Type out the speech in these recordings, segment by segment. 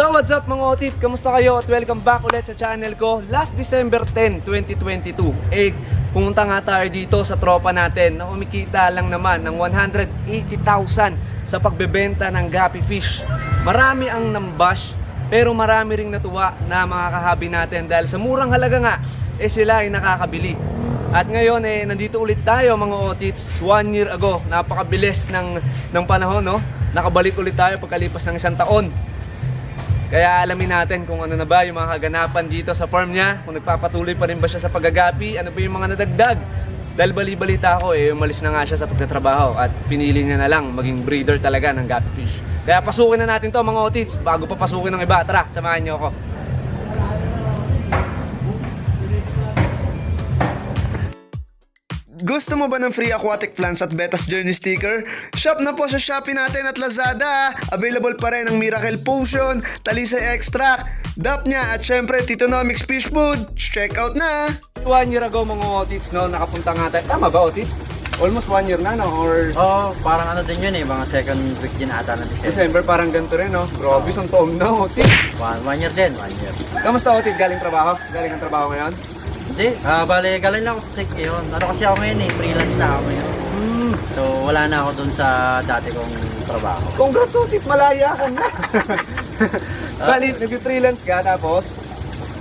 So what's up mga otit? Kamusta kayo at welcome back ulit sa channel ko. Last December 10, 2022, eh pumunta nga tayo dito sa tropa natin na umikita lang naman ng 180,000 sa pagbebenta ng gapi fish. Marami ang nambash pero marami ring natuwa na mga kahabi natin dahil sa murang halaga nga eh sila ay nakakabili. At ngayon eh nandito ulit tayo mga otits one year ago. Napakabilis ng ng panahon no. Nakabalik ulit tayo pagkalipas ng isang taon. Kaya alamin natin kung ano na ba yung mga kaganapan dito sa farm niya, kung nagpapatuloy pa rin ba siya sa paggagapi, ano ba yung mga nadagdag. Dahil bali-balita ko, eh, umalis na nga siya sa pagtatrabaho at pinili niya na lang maging breeder talaga ng fish. Kaya pasukin na natin to mga otits, bago pa pasukin ng iba. Tara, samahan niyo ako. Gusto mo ba ng free aquatic plants at Betas Journey sticker? Shop na po sa Shopee natin at Lazada. Available pa rin ang Miracle Potion, Talisay Extract, Dapnya at syempre Titonomics Fish Food. Check out na! One year ago mga otits no, nakapunta nga tayo. Tama ba otits? Almost one year na no? Or Oo, oh, parang ano din yun eh, mga second week din ata ng December. December parang ganito rin no? Grabe, ang toom na otits. One, one year din, one year. Kamusta otits? Galing trabaho? Galing ang trabaho ngayon? Hindi, ah bale, galing lang ako sa sick yun. Ano kasi ako ngayon eh, freelance na ako ngayon. Hmm. So, wala na ako dun sa dati kong trabaho. Congrats otits, malaya ka na. Bali, nag-freelance ka tapos?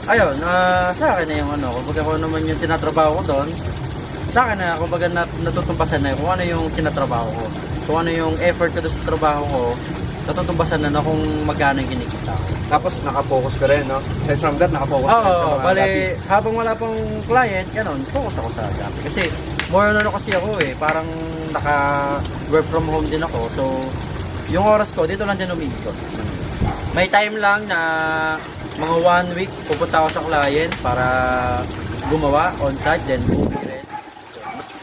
Ayun, ah sa akin na yung ano, kumbaga ko naman yung tinatrabaho ko doon. Sa akin na, kumbaga nat natutumpasan na kung ano yung tinatrabaho ko. Kung ano yung effort ko doon sa trabaho ko, natutumpasan na na kung magkano yung kinikita ko. Tapos nakapokus ka rin, no? Aside from that, nakapokus ka Oo, rin sa mga bali, gabi. habang wala pang client, ganun, focus ako sa gabi. Kasi, more on ano kasi ako eh, parang naka work from home din ako. So, yung oras ko, dito lang din umiikot. May time lang na mga one week, pupunta ako sa client para gumawa on-site, then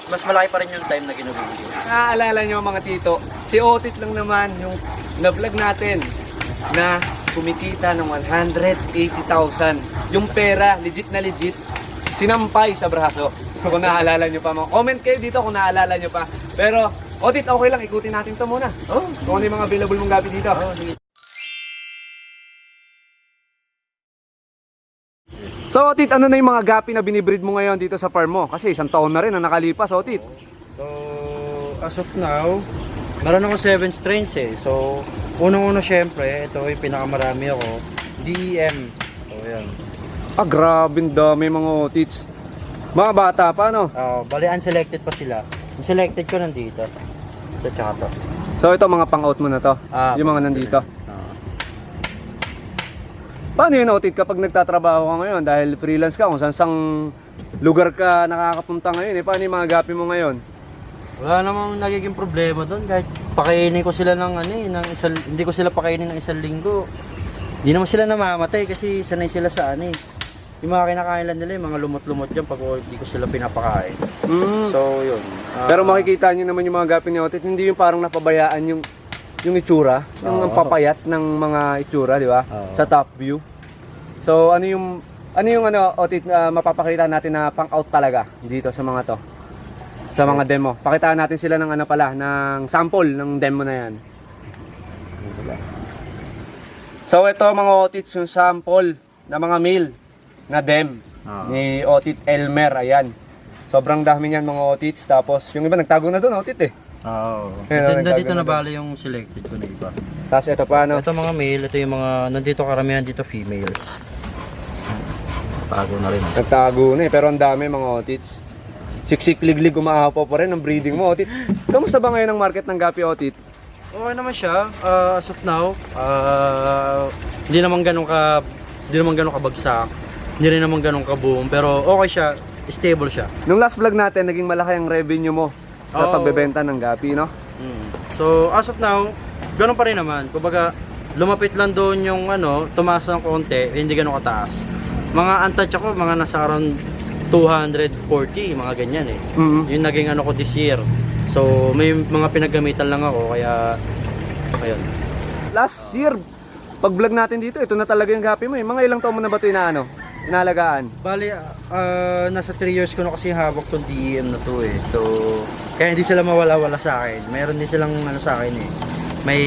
mas, malaki pa rin yung time na ginugugol. Naaalala nyo mga tito, si Otit lang naman yung na-vlog natin na kumikita ng 180,000. Yung pera, legit na legit, sinampay sa braso. So kung naaalala nyo pa mga, comment kayo dito kung naaalala nyo pa. Pero, Otit, okay lang, ikutin natin to muna. Oh, Kung ano yung mga available mong gabi dito. oh, So, Otit, ano na yung mga gapi na binibreed mo ngayon dito sa farm mo? Kasi isang taon na rin ang nakalipas, Otit. So, as of now, meron ako 7 strains eh. So, unang-una syempre, ito yung pinakamarami ako, DEM. So, yan. Ah, grabe dami mga Otits. Mga bata pa, no? Uh, bali, unselected pa sila. Yung selected ko nandito. Ito tsaka to. So, ito mga pang-out mo na to. Ah, yung mga nandito. Paano yun, Otit, kapag nagtatrabaho ka ngayon dahil freelance ka, kung saan sang lugar ka nakakapunta ngayon, eh, paano yung mga gapi mo ngayon? wala namang nagiging problema doon. Kahit pakainin ko sila ng ano eh, ng isang, hindi ko sila pakainin ng isang linggo. Hindi naman sila namamatay kasi sanay sila sa ano eh. Yung mga kinakain lang nila, yung mga lumot-lumot dyan pag hindi ko sila pinapakain. Mm. So, yun. Ah, Pero makikita nyo naman yung mga gapi ni Otit, hindi yung parang napabayaan yung yung itsura, yung Oo. papayat ng mga itsura, di ba? Oo. Sa top view. So, ano yung ano yung ano, Otit, ah, mapapakita natin na pang-out talaga dito sa mga to? Sa mga demo. Pakitaan natin sila ng ano pala, ng sample ng demo na yan. So ito mga otits yung sample na mga meal na dem Oo. ni Otit Elmer, ayan. Sobrang dami niyan mga otits. Tapos yung iba nagtago na doon, otit eh. Oo. Ito, nagtago dito na bali yung selected ko na iba. Tapos ito pa ano. Ito mga male, ito yung mga, nandito karamihan dito females. Tago na rin. Nagtago na eh, pero ang dami mga otits. Siksik liglig umahapo pa rin ang breeding mo, otit. Kamusta ba ngayon ang market ng gapi otit? Okay naman siya, uh, as of now, ah, hindi naman ganun ka, hindi naman ganun kabagsak, hindi rin naman ganun kaboom, pero okay siya, stable siya. Nung last vlog natin, naging malaki ang revenue mo sa Oo. pagbebenta ng gapi, no? Mm. So, as of now, ganun pa rin naman. Kumbaga, lumapit lang doon yung ano, tumaas ng konti, hindi ganun kataas. Mga untouch ako, mga nasa around 240, mga ganyan eh. Mhm. Yung naging ano ko this year. So, may mga pinaggamitan lang ako, kaya, ayun. Last year, pag vlog natin dito, ito na talaga yung gapi mo. eh. Mga ilang taon mo na ba ito inaano? Inalagaan? Bali, ah, nasa 3 years ko na kasi hawak tong DEM na to eh. So, kaya hindi sila mawala-wala sa akin. Mayroon din silang ano sa akin eh. May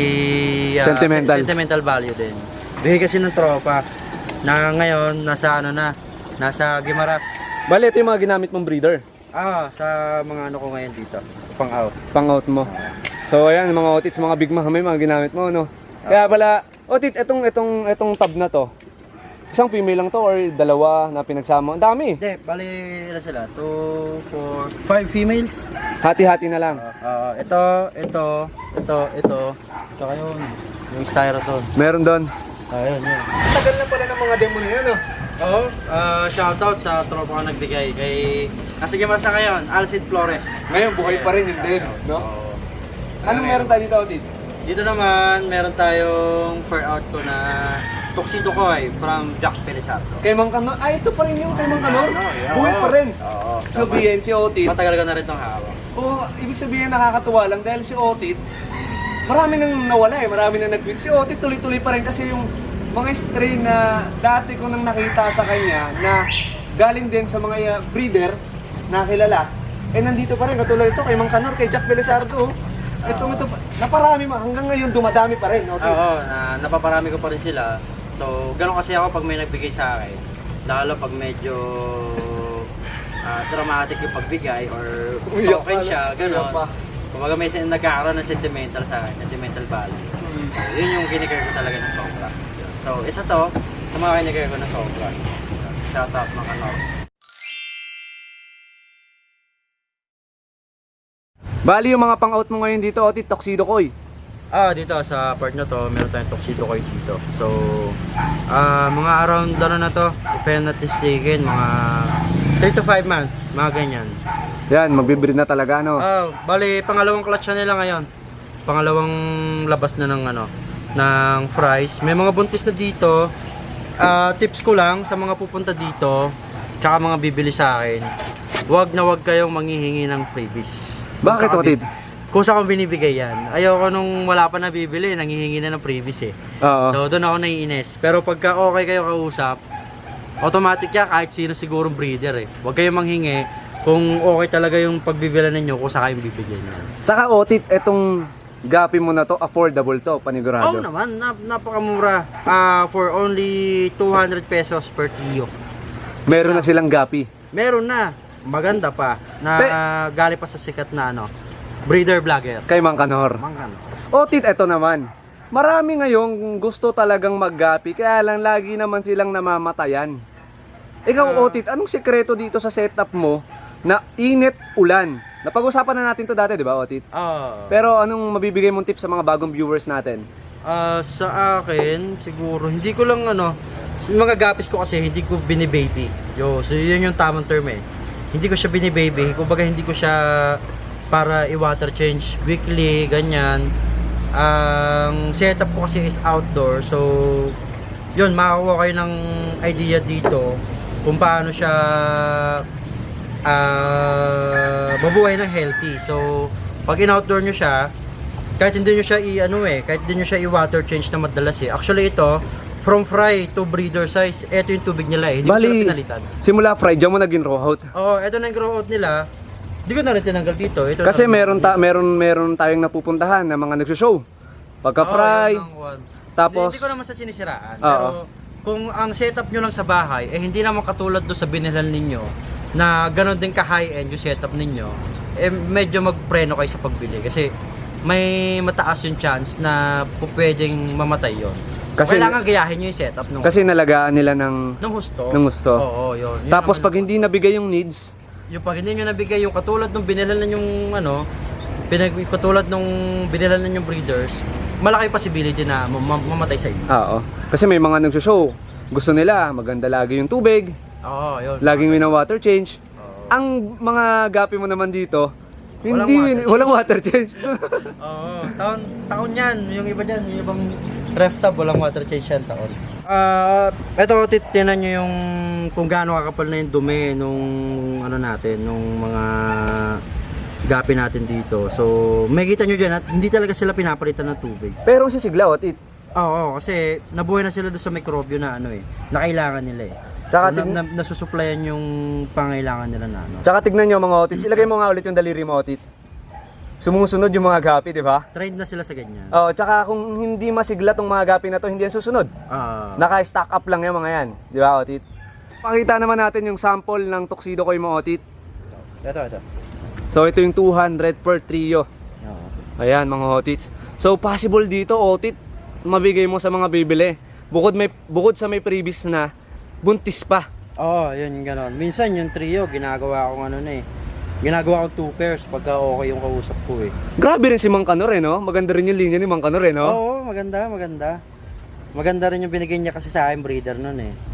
ah, Sentimental. sentimental value din. Bigay kasi ng tropa na ngayon nasa ano na, nasa Gimaras. Bali, ito yung mga ginamit mong breeder. Ah, sa mga ano ko ngayon dito, pang out. Pang-out mo. So, ayan, mga otits, mga big mahamay, mga ginamit mo, no? Kaya pala, otit, itong, itong, itong tab na to, isang female lang to or dalawa na pinagsama? Ang dami. Hindi, bali na sila. 2, 4, 5 females. Hati-hati na lang. Ah, ito, ito, ito, ito. Tsaka yun, yung styroton. Meron doon. Ah, yun, yun. Tagal na pala ng mga demo na yan, no? Oo, ah, shoutout sa tropa ko nagbigay kay... Nasa Gimaras na ngayon, Alcid Flores. Ngayon, buhay pa rin yung din, no? Oo. Anong meron tayo dito, otit? Dito naman, meron tayong per out ko na Tuxedo Koi from Jack Pelisato. Kay Mang Kanor? Ah, ito pa rin yung kay Mang Kanor? Ano, yeah. Buhay pa rin. Oo. Sabihin si Otit. Matagal ko na rin itong hawak. Oo, ibig sabihin nakakatuwa lang dahil si Otit, marami nang nawala eh, marami nang nag-quit. Si Otit tuloy-tuloy pa rin kasi yung mga strain na dati ko nang nakita sa kanya na galing din sa mga uh, breeder na kilala, eh nandito pa rin. Katulad ito kay Mang Kanor, kay Jack Belisardo. Ito, ito, pa- naparami hanggang ngayon dumadami pa rin. Otit. Oo, na, napaparami ko pa rin sila. So, gano'n kasi ako pag may nagbigay sa akin. Lalo pag medyo ah, dramatic yung pagbigay or Umiyak token siya, pa. Kumbaga may sin- nagkakaroon ng sentimental sa akin, sentimental value. Yun yung kinikare ko talaga ng sobra. So, isa to, sa mga kinikare ko na sobra. Shout out mga kanor. Bali yung mga pang-out mo ngayon dito, Otit, Tuxedo Koi. Ah, dito sa part na to, meron tayong tuxedo koi dito. So, ah mga around ano na to, if I'm not mistaken, mga 3 to 5 months, mga ganyan. Yan, magbibreed na talaga, no? Ah, bali pangalawang clutch na nila ngayon. Pangalawang labas na ng ano, ng fries. May mga buntis na dito. Ah, tips ko lang sa mga pupunta dito, tsaka mga bibili sa akin. Huwag na huwag kayong manghihingi ng freebies. Bakit, saan ka Otit? bib- Kung saan ko binibigay yan. Ayoko nung wala pa nabibili, nanghihingi na ng freebies eh. Oo. So doon ako naiinis. Pero pagka okay kayo kausap, automatic yan kahit sino sigurong breeder eh. Huwag kayong manghingi kung okay talaga yung pagbibilan ninyo kung saan kayong bibigyan nyo. Tsaka Otit, etong gapi mo na to, affordable to, panigurado. Oo naman, nap napakamura. Ah, for only 200 pesos per tiyo. Meron na silang gapi. Meron na. Maganda pa. Na Pe- galing pa sa sikat na ano, breeder vlogger. Kay Mang Kanor. Mangkan. Otit, eto naman. Marami ngayong gusto talagang maggapi, kaya lang lagi naman silang namamatayan. Ikaw, Ah. Otit, anong sekreto dito sa setup mo na init ulan? Napag-usapan na natin to dati, di ba, Otit? Ah. Pero anong mabibigay mong tips sa mga bagong viewers natin? Ah, sa akin, siguro, hindi ko lang ano, sa mga gapis ko kasi hindi ko binibaby. Yo, so yun yung tamang term eh. Hindi ko siya binibaby, kumbaga hindi ko siya para i-water change weekly, ganyan. Ang setup ko kasi is outdoor, so yun, makakuha kayo ng idea dito kung paano siya ah mabuhay ng healthy. So, pag in-outdoor nyo siya, kahit hindi nyo siya i-ano eh, kahit hindi nyo siya i-water change na madalas eh. Actually ito, from fry to breeder size, ito yung tubig nila eh. Hindi ko Bali, sila pinalitan. simula fried, diyan mo naging raw out. Oo, ito na yung grow out nila. Hindi ko na rin tinanggal dito. Ito Kasi na- meron ta meron meron tayong napupuntahan na mga nagsushow. Pagka Oo, fry, yan ang one. tapos Hindi, hindi ko naman sa sinisiraan. Oo. Pero kung ang setup nyo lang sa bahay, eh hindi naman katulad do sa binilhan ninyo na gano'n din ka high end yung setup ninyo, eh medyo magpreno kayo sa pagbili kasi may mataas yung chance na po pwedeng mamatay yon. Kasi- Kailangan gayahin nyo yung setup nung, kasi nalagaan nila ng nung husto. ng gusto. Oo, yun. Yun Tapos naman pag hindi nabigay yung needs, yung pag hindi nyo nabigay yung katulad nung binilan yung ano, pinag katulad nung binilan yung breeders, malaki possibility na mam- mam- mamatay sa inyo. oo. Kasi may mga nagsushow, gusto nila maganda lagi yung tubig, Oo, yun. laging wina-water change. Oo. Ang mga gapi mo naman dito, Walang hindi water win- walang water change. Oo, taon, taon yan. Yung iba dyan, yung ibang ref tab, walang water change yan taon. Ah, eto titinan nyo yung kung gaano kakapal na yung dumi nung ano natin, nung mga gapi natin dito. So, makikita nyo dyan at hindi talaga sila pinapalitan ng tubig. Pero si Sigla, what it? Oo, kasi nabuhay na sila doon sa mikrobyo na ano eh, na kailangan nila eh. Tsaka So, tig- na, na, nasusuplayan yung pangailangan nila na ano. Tsaka tignan nyo mga otits, ilagay mo nga ulit yung daliri mo otit. Sumusunod yung mga gapi, di ba? Trained na sila sa ganyan. Oh, tsaka kung hindi masigla tong mga gapi na to, hindi yan susunod. Ah. Naka-stack up lang yung mga yan. Di ba, Otit? Pakita naman natin yung sample ng tuxedo ko yung Otit. ito, ito. So, ito yung 200 per trio. Oo. Ayan, mga Otits. So, possible dito, Otit, mabigay mo sa mga bibili. Bukod, may, bukod sa may previous na, buntis pa. Oo, yun yung ganon. Minsan yung trio, ginagawa akong ano na eh. Ginagawa ko two pairs pagka okay yung kausap ko eh. Grabe rin si Mang Kanor eh, no? Maganda rin yung linya ni Mang Kanor eh, no? Oo, maganda, maganda. Maganda rin yung binigay niya kasi sa akin breeder nun eh.